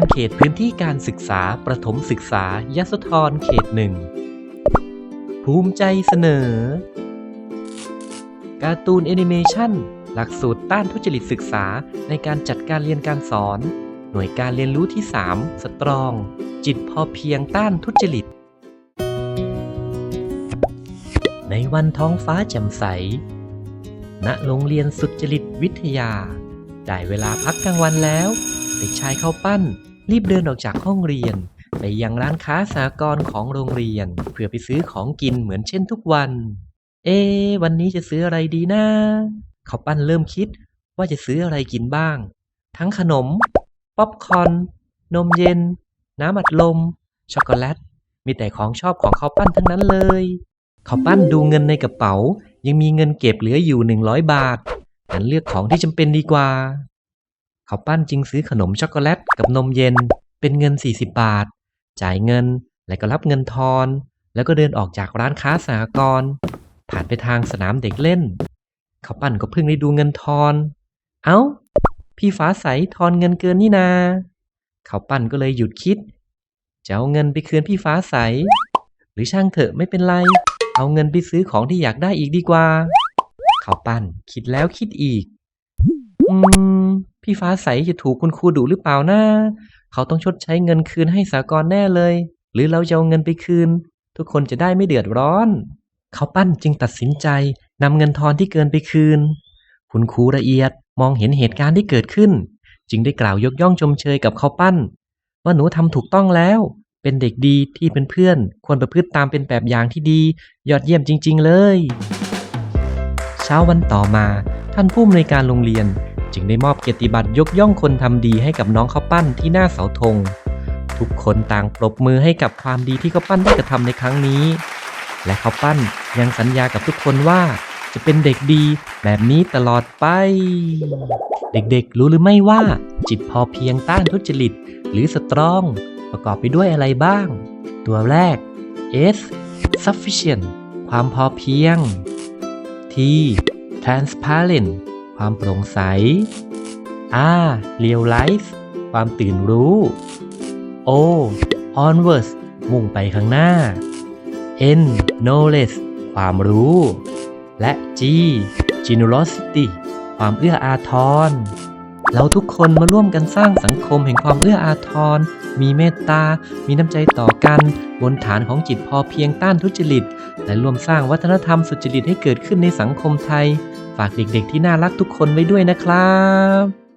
านเขตพื้นที่การศึกษาประถมศึกษายโสธรเขตหนึ่ง ภูมิใจเสนอ การ์ตูนแอนิเมชันหลักสูตรต้านทุจริตศึกษาในการจัดการเรียนการสอน หน่วยการเรียนรู้ที่ 3 สตรอง จิตพอเพียงต้านทุจริต ในวันท้องฟ้าแจ่มใส ณ โรงเรียนสุจริตวิทยา ได้เวลาพักกลางวันแล้ว เด็กชายเข้าปั้น รีบเดินออกจากห้องเรียน ไปยังร้านค้าสากรของโรงเรียน เพื่อไปซื้อของกินเหมือนเช่นทุกวัน เอะวันนี้จะซื้ออะไรดีนะ เขาปั้นเริ่มคิดว่าจะซื้ออะไรกินบ้าง ทั้งขนม ป๊อปคอน นมเย็น น้ำอัดลม ช็อกโกแลต มีแต่ของชอบของเขาปั้นทั้งนั้นเลย เขาปั้นดูเงินในกระเป๋า ยังมีเงินเก็บเหลืออยู่หนึ่งร้อยบาทงั้นเลือกของที่จำเป็นดีกว่า เขาปั้นจึงซื้อขนมช็อกโกแลตกับนมเย็น เป็นเงิน 40 บาท จ่ายเงิน และก็รับเงินทอน แล้วก็เดินออกจากร้านค้าสหกรณ์ผ่านไปทางสนามเด็กเล่น เขาปั้นก็เพิ่งได้ดูเงินทอน เอ้า พี่ฟ้าใสทอนเงินเกินนี่นา เขาปั้นก็เลยหยุดคิด จะเอาเงินไปคืนพี่ฟ้าใส หรือช่างเถอะไม่เป็นไร เอาเงินไปซื้อของที่อยากได้อีกดีกว่า เขาปั้นคิดแล้วคิดอีก อืม พี่ฟ้าใสจะถูกคุณครูดุหรือเปล่านะ เขาต้องชดใช้เงินคืนให้สากลแน่เลย หรือเราจะเอาเงินไปคืน ทุกคนจะได้ไม่เดือดร้อน เขาปั้นจึงตัดสินใจนำเงินทอนที่เกินไปคืน คุณครูละเอียดมองเห็นเหตุการณ์ที่เกิดขึ้น จึงได้กล่าวยกย่องชมเชยกับเขาปั้น ว่าหนูทำถูกต้องแล้ว เป็นเด็กดีที่เป็นเพื่อน ควรประพฤติตามเป็นแบบอย่างที่ดี ยอดเยี่ยมจริง ๆ เลย เช้าวันต่อมาท่านผู้อำนวยการโรงเรียน จึงได้มอบเกียรติบัตรยกย่องคนทำดีให้กับน้องข้าวปั้นที่หน้าเสาธง ทุกคนต่างปรบมือให้กับความดีที่ข้าวปั้นได้กระทำในครั้งนี้ และข้าวปั้นยังสัญญากับทุกคนว่าจะเป็นเด็กดีแบบนี้ตลอดไป เด็กๆรู้หรือไม่ว่า จิตพอเพียงต้านทุจริต หรือสตรอง ประกอบไปด้วยอะไรบ้าง ตัวแรก S sufficient ความพอเพียง T transparent ความโปร่งใส R realize ความตื่นรู้ O onwards มุ่งไปข้างหน้า N knowledge ความรู้ และ G generosity ความเอื้ออาทร เราทุกคนมาร่วมกันสร้างสังคมแห่งความเอื้ออาทร มีเมตตา มีน้ำใจต่อกัน บนฐานของจิตพอเพียงต้านทุจริต และร่วมสร้างวัฒนธรรมสุจริตให้เกิดขึ้นในสังคมไทย ฝากเด็กๆที่น่ารักทุกคนไว้ด้วยนะครับ